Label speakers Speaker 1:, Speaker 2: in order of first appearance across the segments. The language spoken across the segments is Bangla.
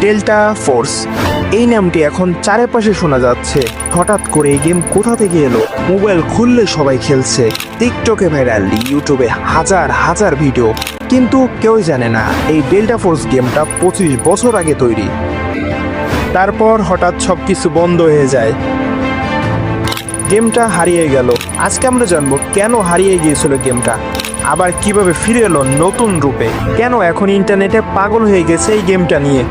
Speaker 1: Delta force. এই নামটি এখন চারপাশে শোনা যাচ্ছে। হঠাৎ করে এই গেম কোথা থেকে এলো? মোবাইল খুললে সবাই খেলছে। টিকটকে ভাইরাল, ইউটিউবে হাজার হাজার ভিডিও। কিন্তু কেউই জানে না, এই ডেল্টা ফোর্স গেমটা পঁচিশ বছর আগে তৈরি। তারপর হঠাৎ সব কিছু বন্ধ হয়ে যায়। গেমটা হারিয়ে গেল। আজকে আমরা জানব কেন হারিয়ে গিয়েছিল গেমটা। আবার কীভাবে ফিরে এলো নতুন রূপে। কেন এখন ইন্টারনেটে পাগল হয়ে গেছে এই গেমটা নিয়ে?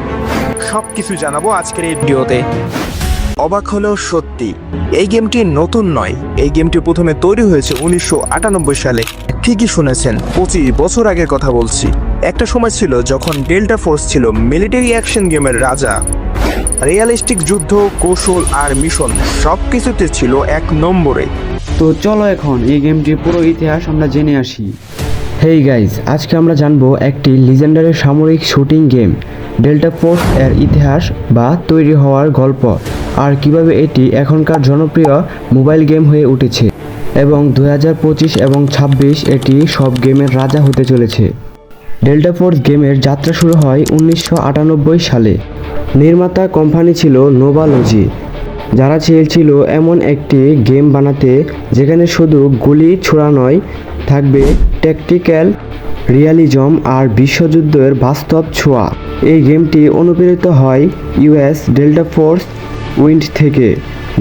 Speaker 1: সব কিছু জানাব আজকের এই ভিডিওতে। অবাক হলেও সত্যি, এই গেমটি নতুন নয়। এই গেমটি প্রথমে তৈরি হয়েছে উনিশশো আটানব্বই সালে। ঠিকই শুনেছেন, পঁচিশ বছর আগের কথা বলছি। একটা সময় ছিল যখন ডেল্টা ফোর্স ছিল মিলিটারি অ্যাকশন গেমের রাজা। রিয়ালিস্টিক যুদ্ধ, কৌশল আর মিশন সব কিছুতে ছিল এক নম্বরে।
Speaker 2: তো চলো এখন এই গেমটির পুরো ইতিহাস আমরা জেনে আসি। হেই গাইজ আজকে আমরা জানব একটি লিজেন্ডারি সামরিক শুটিং গেম ডেল্টা ফোর্স এর ইতিহাস বা তৈরি হওয়ার গল্প, আর কীভাবে এটি এখনকার জনপ্রিয় মোবাইল গেম হয়ে উঠেছে, এবং দু পঁচিশ এবং ২৬ এটি সব গেমের রাজা হতে চলেছে। ডেল্টা ফোর্স গেমের যাত্রা শুরু হয় উনিশশো আটানব্বই সালে। নির্মাতা কোম্পানি ছিল নোভালজি যারা চেয়েছিল এমন একটি গেম বানাতে, যেখানে শুধু গুলি ছোড়া নয়, থাকবে ট্যাকটিক্যাল রিয়ালিজম আর বিশ্বযুদ্ধের বাস্তব ছোঁয়া। এই গেমটি অনুপ্রেরিত হয় ইউএস ডেল্টা ফোর্স উইন্ড থেকে,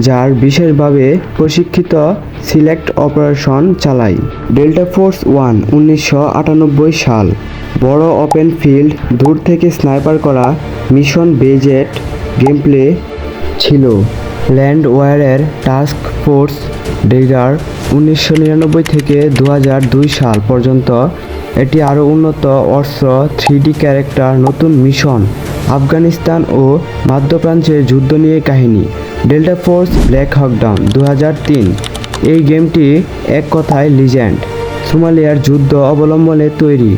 Speaker 2: যার বিশেষভাবে প্রশিক্ষিত সিলেক্ট অপারেশন চালায়। ডেল্টা ফোর্স ওয়ান, উনিশশো আটানব্বই সাল, বড় ওপেন ফিল্ড, দূর থেকে স্নাইপার করা মিশন বেজেট গেমপ্লে ছিল। ল্যান্ড ওয়ারের টাস্ক ফোর্স ডেগার উনিশশো নিরানব্বই থেকে দু দুই সাল পর্যন্ত। এটি আরও উন্নত অস্ত্র থ্রিডি ক্যারেক্টার নতুন মিশন, আফগানিস্তান ও মধ্যপ্রাচ্যের যুদ্ধ নিয়ে কাহিনী, ডেল্টা ফোর্স ব্ল্যাক হকডাউন দু হাজার তিন। এই গেমটি এক কথায় লিজেন্ড, সোমালিয়ার যুদ্ধ অবলম্বনে তৈরি।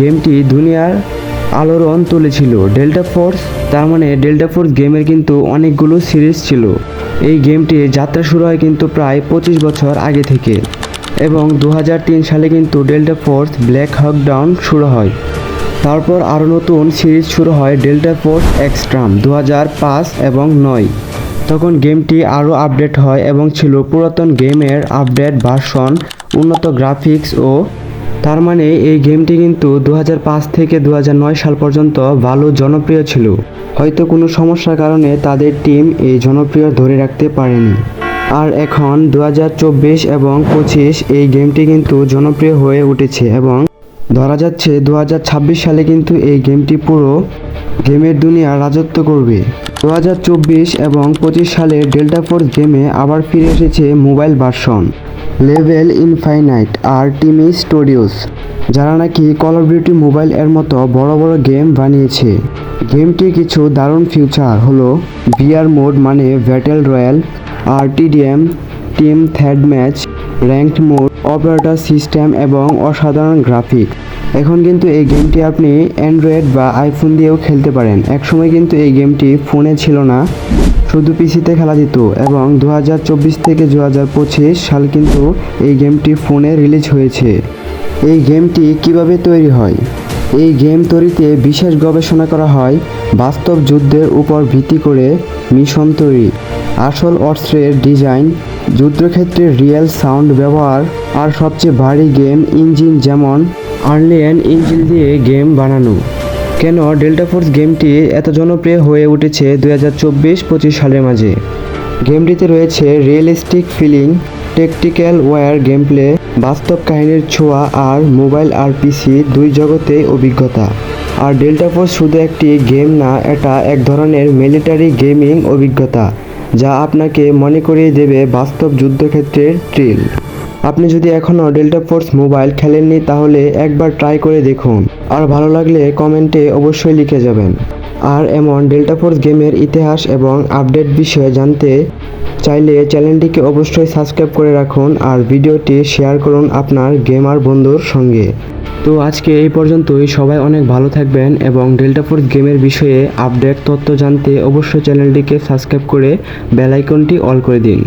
Speaker 2: গেমটি দুনিয়ার আলোড়ন তুলেছিল। ডেল্টা ফোর্স, তার মানে ডেল্টা ফোর্স গেমের কিন্তু অনেকগুলো সিরিজ ছিল। এই গেমটির যাত্রা শুরু হয় কিন্তু প্রায় পঁচিশ বছর আগে থেকে এবং দু হাজার তিন সালে কিন্তু Delta Force Black Hawk Down শুরু হয়। তারপর আরও নতুন সিরিজ শুরু হয় ডেল্টা ফোর্স এক্সট্রাম দু হাজার পাঁচ এবং নয়। তখন গেমটি আরও আপডেট হয় এবং ছিল পুরাতন গেমের আপডেট ভার্সন, উন্নত গ্রাফিক্স ও তার মানে এই গেমটি কিন্তু দু হাজার পাঁচ থেকে দু হাজার নয় সাল পর্যন্ত ভালো জনপ্রিয় ছিল। হয়তো কোনো সমস্যার কারণে তাদের টিম এই জনপ্রিয় ধরে রাখতে পারেনি। আর এখন দু হাজার চব্বিশ এবং পঁচিশ এই গেমটি কিন্তু জনপ্রিয় হয়ে উঠেছে এবং ধরা যাচ্ছে দু হাজার ছাব্বিশ সালে কিন্তু এই গেমটি পুরো গেমের দুনিয়া রাজত্ব করবে। দু হাজার চব্বিশ এবং পঁচিশ সালে ডেল্টা ফোর্স গেমে আবার ফিরে এসেছে মোবাইল ভার্সন, লেভেল ইনফাইনাইট আর টিমি স্টুডিওস, যারা নাকি কল অফ ডিউটি মোবাইল এর মতো বড় বড় গেম বানিয়েছে। গেমটির কিছু দারুণ ফিউচার হলো বিআর মোড মানে ব্যাটেল রয়্যাল, আর TDM team death match ranked mode operator system এবং অসাধারণ গ্রাফিক এখন কিন্তু এই গেমটি আপনি অ্যান্ড্রয়েড বা আইফোন দিয়েও খেলতে পারেন। একসময় কিন্তু এই গেমটি ফোনে ছিল না। শুধু পিসিতে খেলা যেত এবং দু হাজার চব্বিশ থেকে দু হাজার পঁচিশ সাল কিন্তু এই গেমটি ফোনে রিলিজ হয়েছে। এই গেমটি কীভাবে তৈরি হয়? এই গেম তৈরিতে বিশেষ গবেষণা করা হয় বাস্তব যুদ্ধের উপর ভিত্তি করে মিশন তৈরি। আসল অস্ত্রের ডিজাইন যুদ্ধক্ষেত্রে রিয়েল সাউন্ড ব্যবহার আর সবচেয়ে ভারী গেম ইঞ্জিন যেমন আর্লিয়ান ইঞ্জিন দিয়ে গেম বানানো। কেন ডেল্টা ফোর্স গেমটি এত জনপ্রিয় হয়ে উঠেছে দু হাজার চব্বিশ পঁচিশ সালের মাঝে? গেমটিতে রয়েছে realistic feeling, tactical war gameplay, বাস্তব কাহিনীর ছোঁয়া আর মোবাইল আর পিসি দুই জগতে অভিজ্ঞতা। আর ডেল্টা ফোর্স শুধু একটি গেম না, এটা এক ধরনের মিলিটারি গেমিং অভিজ্ঞতা। যা আপনাকে মনে করিয়ে দেবে বাস্তব যুদ্ধক্ষেত্রের ট্রিল আপনি যদি এখনও ডেল্টা ফোর্স মোবাইল খেলেননি, তাহলে একবার ট্রাই করে দেখুন। আর ভালো লাগলে কমেন্টে অবশ্যই লিখে যাবেন। আর এমন ডেল্টা ফোর্স গেমের ইতিহাস এবং আপডেট বিষয়ে জানতে চাইলে চ্যানেলটিকে অবশ্যই সাবস্ক্রাইব করে রাখুন আর ভিডিওটি শেয়ার করুন আপনার গেমার বন্ধুর সঙ্গে। তো আজকে এই পর্যন্তই। সবাই অনেক ভালো থাকবেন এবং ডেল্টা ফোর্স গেমের বিষয়ে আপডেট তথ্য জানতে অবশ্যই চ্যানেলটিকে সাবস্ক্রাইব করে বেল আইকনটি অল করে দিন।